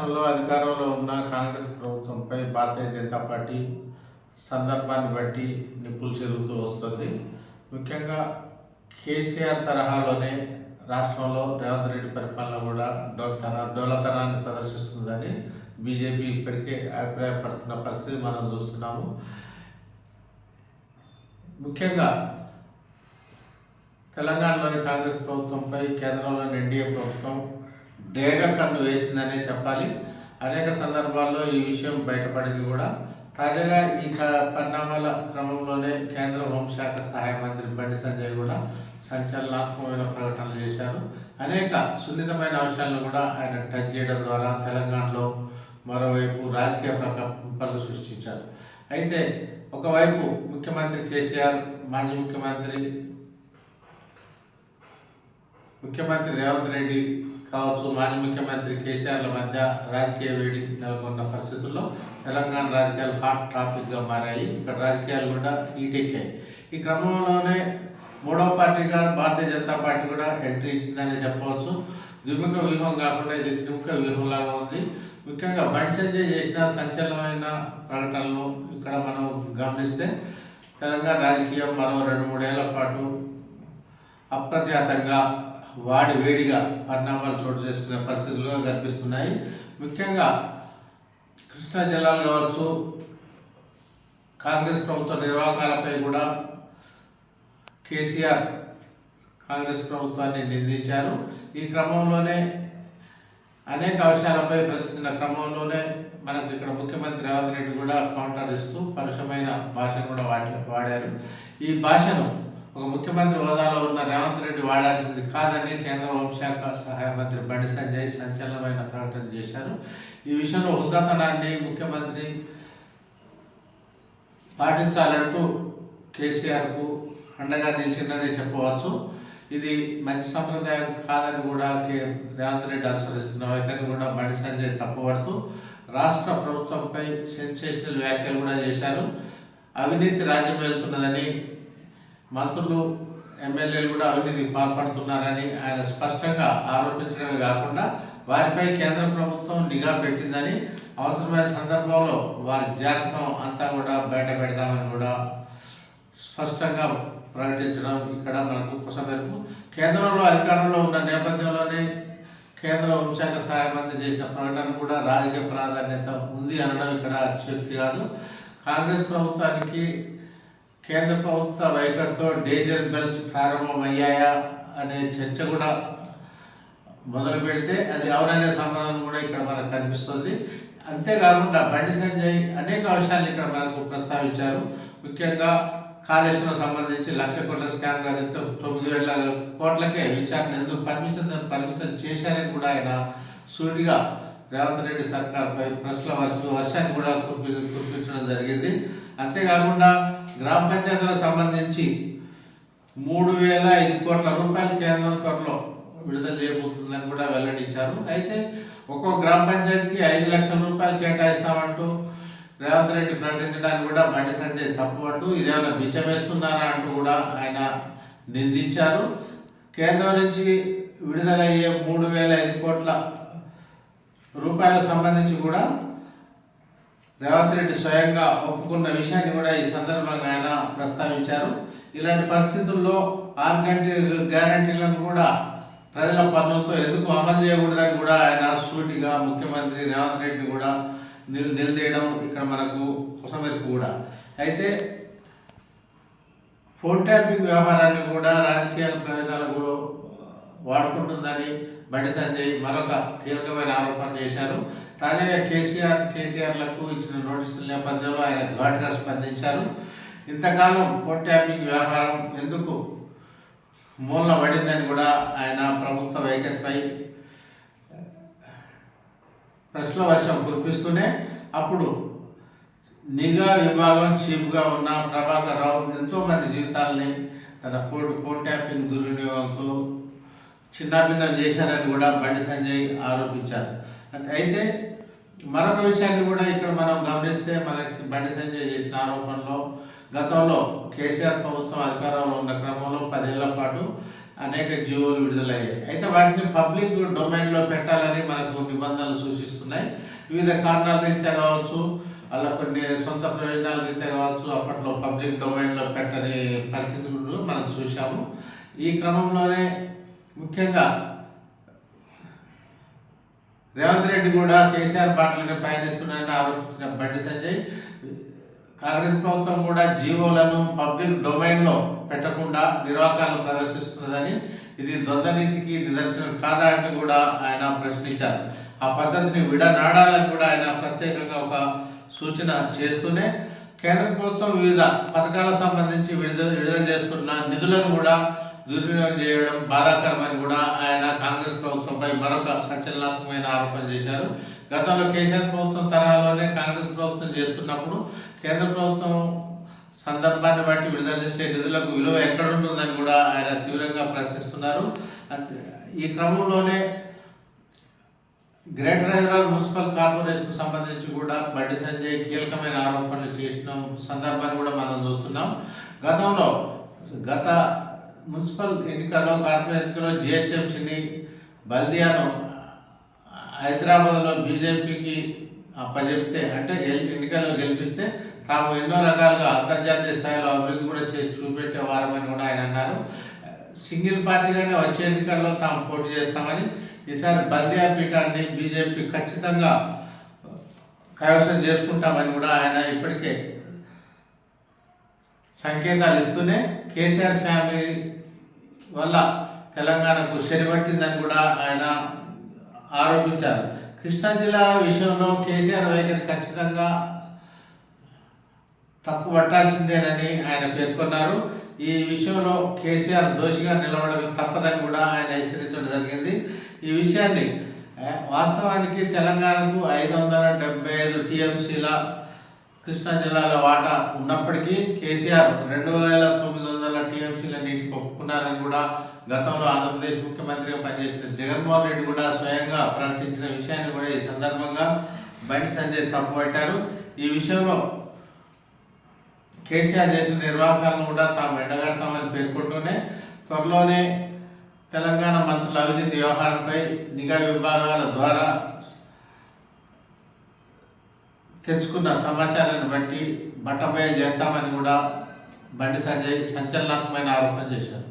రాష్ట్రంలో అధికారంలో ఉన్న కాంగ్రెస్ ప్రభుత్వంపై భారతీయ జనతా పార్టీ సందర్భాన్ని బట్టి నిప్పులు చెరుగుతూ వస్తుంది. ముఖ్యంగా కేసీఆర్ తరహాలోనే రాష్ట్రంలో రేవంత్ రెడ్డి పరిపాలన కూడా డోల్తన డోలతనాన్ని ప్రదర్శిస్తుందని బీజేపీ ఇప్పటికే అభిప్రాయపడుతున్న పరిస్థితి మనం చూస్తున్నాము. ముఖ్యంగా తెలంగాణలోని కాంగ్రెస్ ప్రభుత్వంపై కేంద్రంలోని ఎన్డీఏ ప్రభుత్వం డేగ కన్ను వేసిందనే చెప్పాలి. అనేక సందర్భాల్లో ఈ విషయం బయటపడింది కూడా. తాజాగా ఈ క- పరిణామాల క్రమంలోనే కేంద్ర హోంశాఖ సహాయ మంత్రి బండి సంజయ్ కూడా సంచలనాత్మకమైన ప్రకటనలు చేశారు. అనేక సున్నితమైన అంశాలను కూడా ఆయన టచ్ చేయడం ద్వారా తెలంగాణలో మరోవైపు రాజకీయ ప్రకంపనలు సృష్టించారు. అయితే ఒకవైపు ముఖ్యమంత్రి కేసీఆర్ మాజీ ముఖ్యమంత్రి ముఖ్యమంత్రి రేవంత్ రెడ్డి కావచ్చు మాజీ ముఖ్యమంత్రి కేసీఆర్ల మధ్య రాజకీయ వేడి నెలకొన్న పరిస్థితుల్లో తెలంగాణ రాజకీయాలు హాట్ టాపిక్గా మారాయి. ఇక్కడ రాజకీయాలు కూడా ఈటెక్కాయి ఈ క్రమంలోనే మూడవ పార్టీగా భారతీయ జనతా పార్టీ కూడా ఎంట్రీ ఇచ్చిందని చెప్పవచ్చు. ద్విముఖ వ్యూహం కాకుండా ఇది త్రిముఖ వ్యూహంలాగా ఉంది. ముఖ్యంగా బండి సంజయ్ చేసిన సంచలనమైన ప్రకటనలు ఇక్కడ మనం గమనిస్తే తెలంగాణ రాజకీయం మరో రెండు మూడేళ్ళ పాటు అప్రఖ్యాతంగా వాడి వేడిగా పరిణామాలు చోటు చేసుకునే పరిస్థితులుగా కనిపిస్తున్నాయి. ముఖ్యంగా కృష్ణా జిల్లాలు కావచ్చు కాంగ్రెస్ ప్రభుత్వ నిర్వాహకాలపై కూడా కేసీఆర్ కాంగ్రెస్ ప్రభుత్వాన్ని నిందించారు. ఈ క్రమంలోనే అనేక అంశాలపై ప్రశ్నించిన క్రమంలోనే మనకు ఇక్కడ ముఖ్యమంత్రి రేవంత్ రెడ్డి కూడా కౌంటర్ ఇస్తూ పరుషమైన భాషను కూడా వాటి వాడారు. ఈ భాషను ఒక ముఖ్యమంత్రి హోదాలో ఉన్న రేవంత్ రెడ్డి వాడాల్సింది కాదని కేంద్ర హోంశాఖ సహాయ మంత్రి బండి సంజయ్ సంచలనమైన ప్రకటన చేశారు. ఈ విషయంలో హుందాతనాన్ని ముఖ్యమంత్రి పాటించాలంటూ కేసీఆర్కు అండగా నిలిచిందని చెప్పవచ్చు. ఇది మంచి సంప్రదాయం కాదని కూడా కే రేవంత్ రెడ్డి అనుసరిస్తున్న వైఖరిని కూడా బండి సంజయ్ తప్పుపడుతూ రాష్ట్ర ప్రభుత్వంపై సెన్సేషనల్ వ్యాఖ్యలు కూడా చేశారు. అవినీతి రాజ్యం వెళ్తున్నదని మంత్రులు ఎమ్మెల్యేలు కూడా అవినీతికి పాల్పడుతున్నారని ఆయన స్పష్టంగా ఆరోపించడమే కాకుండా వారిపై కేంద్ర ప్రభుత్వం నిఘా పెట్టిందని అవసరమైన సందర్భంలో వారి జాతకం అంతా కూడా బయట పెడతామని కూడా స్పష్టంగా ప్రకటించడం ఇక్కడ మనకు కుసమెరుపు కేంద్రంలో అధికారంలో ఉన్న నేపథ్యంలోనే కేంద్ర హోంశాఖ సహాయ మంత్రి చేసిన ప్రకటన కూడా రాజకీయ ప్రాధాన్యత ఉంది అనడం ఇక్కడ అతిశక్తి కాదు. కాంగ్రెస్ ప్రభుత్వానికి కేంద్ర ప్రభుత్వ వైఖరితో డేంజర్ బెల్స్ ప్రారంభమయ్యాయా అనే చర్చ కూడా మొదలు పెడితే అది అవుననే సంబంధం కూడా ఇక్కడ మనకు కనిపిస్తుంది. అంతేకాకుండా బండి సంజయ్ అనేక అంశాలు ఇక్కడ మనకు ప్రస్తావించారు. ముఖ్యంగా కాళేశ్వరం సంబంధించి లక్ష కోట్ల స్కామ్ గారితో తొమ్మిది వేల కోట్లకే విచారణ ఎందుకు? పర్మిషన్ పరిమితం చేశారని కూడా ఆయన సూటిగా రేవంత్ రెడ్డి సర్కార్పై ప్రశ్నల వర్ష వర్షాన్ని కూడా కురిపి కురిపించడం జరిగింది. అంతేకాకుండా గ్రామ పంచాయతీలకు సంబంధించి మూడు వేల ఐదు కోట్ల రూపాయలు కేంద్రం త్వరలో విడుదల చేయబోతుందని కూడా వెల్లడించారు. అయితే ఒక్కో గ్రామ పంచాయతీకి ఐదు లక్షల రూపాయలు కేటాయిస్తామంటూ రేవంత్ రెడ్డి ప్రకటించడానికి కూడా బండి సంజయ్ తప్పుపడుతూ ఇదేమైనా బిచ్చం వేస్తున్నారా అంటూ కూడా ఆయన నిందించారు. కేంద్రం నుంచి విడుదలయ్యే మూడు వేల ఐదు కోట్ల రూపాయలకు సంబంధించి కూడా రేవంత్ రెడ్డి స్వయంగా ఒప్పుకున్న విషయాన్ని కూడా ఈ సందర్భంగా ఆయన ప్రస్తావించారు. ఇలాంటి పరిస్థితుల్లో ఆరు గంటల గ్యారంటీలను కూడా ప్రజల పనులతో ఎందుకు అమలు చేయకూడదని కూడా ఆయన సూటిగా ముఖ్యమంత్రి రేవంత్ రెడ్డి కూడా నిలదీయడం ఇక్కడ మనకు కుసమెరుపు కూడా. అయితే ఫోన్ ట్యాపింగ్ వ్యవహారాన్ని కూడా రాజకీయ ప్రయోజనాలకు వాడుకుంటుందని బండి సంజయ్ మరొక కీలకమైన ఆరోపణ చేశారు. తాజాగా కేసీఆర్ కేటీఆర్లకు ఇచ్చిన నోటీసుల నేపథ్యంలో ఆయన ఘాటుగా స్పందించారు. ఇంతకాలం ఫోన్ ట్యాపింగ్ వ్యవహారం ఎందుకు మూలన పడిందని కూడా ఆయన ప్రభుత్వ వైఖరిపై ప్రశ్న వర్షం కురిపిస్తూనే అప్పుడు నిఘా విభాగం చీఫ్గా ఉన్న ప్రభాకర్ రావు ఎంతోమంది జీవితాలని తన ఫోన్ ఫోన్ ట్యాపింగ్ దుర్వినియోగంతో చిన్నాభిన్నం చేశారని కూడా బండి సంజయ్ ఆరోపించారు. అయితే- మరొక విషయాన్ని కూడా ఇక్కడ మనం గమనిస్తే మనకి బండి సంజయ్ చేసిన ఆరోపణలో గతంలో కేసీఆర్ ప్రభుత్వం అధికారంలో ఉన్న క్రమంలో పదేళ్ళ పాటు అనేక జీవోలు విడుదలయ్యాయి. అయితే వాటిని పబ్లిక్ డొమైన్లో పెట్టాలని మనకు నిబంధనలు సూచిస్తున్నాయి. వివిధ కారణాల రీత్యా కావచ్చు అలా కొన్ని సొంత ప్రయోజనాల రీత్యా కావచ్చు అప్పట్లో పబ్లిక్ డొమైన్లో పెట్టని పరిస్థితులు మనం చూసాము ఈ క్రమంలోనే ముఖ్యంగా రేవంత్ రెడ్డి కూడా కేసీఆర్ బాటలను పయనిస్తున్నాయని ఆలోచించిన బండి సంజయ్ కాంగ్రెస్ ప్రభుత్వం కూడా జీవోలను పబ్లిక్ డొమైన్లో పెట్టకుండా నిర్వాకాలను ప్రదర్శిస్తున్నదని ఇది ద్వంద్వనీతికి నిదర్శనం కాదా అని కూడా ఆయన ప్రశ్నించారు. ఆ పద్ధతిని విడనాడాలని కూడా ఆయన ప్రత్యేకంగా ఒక సూచన చేస్తూనే కేంద్ర ప్రభుత్వం వివిధ పథకాలకు సంబంధించి విడుదల విడుదల చేస్తున్న నిధులను కూడా దుర్వినియోగం చేయడం బాధాకరమని కూడా ఆయన కాంగ్రెస్ ప్రభుత్వంపై మరొక సంచలనాత్మకమైన ఆరోపణ చేశారు. గతంలో కేసీఆర్ ప్రభుత్వం తరహాలోనే కాంగ్రెస్ ప్రభుత్వం చేస్తున్నప్పుడు కేంద్ర ప్రభుత్వం సందర్భాన్ని బట్టి విడుదల చేసే నిధులకు విలువ ఎక్కడ ఉంటుందని కూడా ఆయన తీవ్రంగా ప్రశ్నిస్తున్నారు. ఈ క్రమంలోనే గ్రేటర్ హైదరాబాద్ మున్సిపల్ కార్పొరేషన్కు సంబంధించి కూడా బండి సంజయ్ కీలకమైన ఆరోపణలు చేసిన సందర్భాన్ని కూడా మనం చూస్తున్నాం. గతంలో గత మున్సిపల్ ఎన్నికల్లో కార్పొరేట్లో ఎన్నికల్లో జిహెచ్ఎంసీని బల్దియాను హైదరాబాద్లో బీజేపీకి అప్పచెప్తే అంటే ఎన్నికల్లో గెలిపిస్తే తాము ఎన్నో రకాలుగా అంతర్జాతీయ స్థాయిలో అభివృద్ధి కూడా చే చూపెట్టే వారమని కూడా ఆయన అన్నారు. సింగిల్ పార్టీగానే వచ్చే ఎన్నికల్లో తాము పోటీ చేస్తామని ఈసారి బల్దియా పీఠాన్ని బీజేపీ ఖచ్చితంగా కైవసం చేసుకుంటామని కూడా ఆయన ఇప్పటికే సంకేతాలు ఇస్తూనే కేసీఆర్ ఫ్యామిలీ వల్ల తెలంగాణకు శనిపట్టిందని కూడా ఆయన ఆరోపించారు. కృష్ణా జిల్లా విషయంలో కేసీఆర్ వైఖరి ఖచ్చితంగా తప్పు పట్టాల్సిందేనని ఆయన పేర్కొన్నారు. ఈ విషయంలో కేసీఆర్ దోషిగా నిలబడక తప్పదని కూడా ఆయన హెచ్చరించడం జరిగింది. ఈ విషయాన్ని వాస్తవానికి తెలంగాణకు ఐదు వందల డెబ్బై ఐదు టీఎంసీల కృష్ణా జిల్లాల వాటా ఉన్నప్పటికీ కేసీఆర్ రెండు వేల తొమ్మిది వందల ఒప్పుకున్నారని కూడా గతంలో ఆంధ్రప్రదేశ్ ముఖ్యమంత్రిగా పనిచేసిన జగన్మోహన్ రెడ్డి కూడా స్వయంగా ప్రకటించిన విషయాన్ని కూడా ఈ సందర్భంగా బండి సంజయ్ తప్పుపట్టారు. ఈ విషయంలో కేసీఆర్ చేసిన నిర్వాహకాలను కూడా తాము ఎండగడతామని పేర్కొంటూనే త్వరలోనే తెలంగాణ మంత్రుల అవినీతి వ్యవహారంపై నిఘా విభాగాల ద్వారా తెచ్చుకున్న సమాచారాన్ని బట్టి బట్టబయలు చేస్తామని కూడా బండి సంజయ్ సంచలనాత్మకమైన ఆరోపణ చేశారు.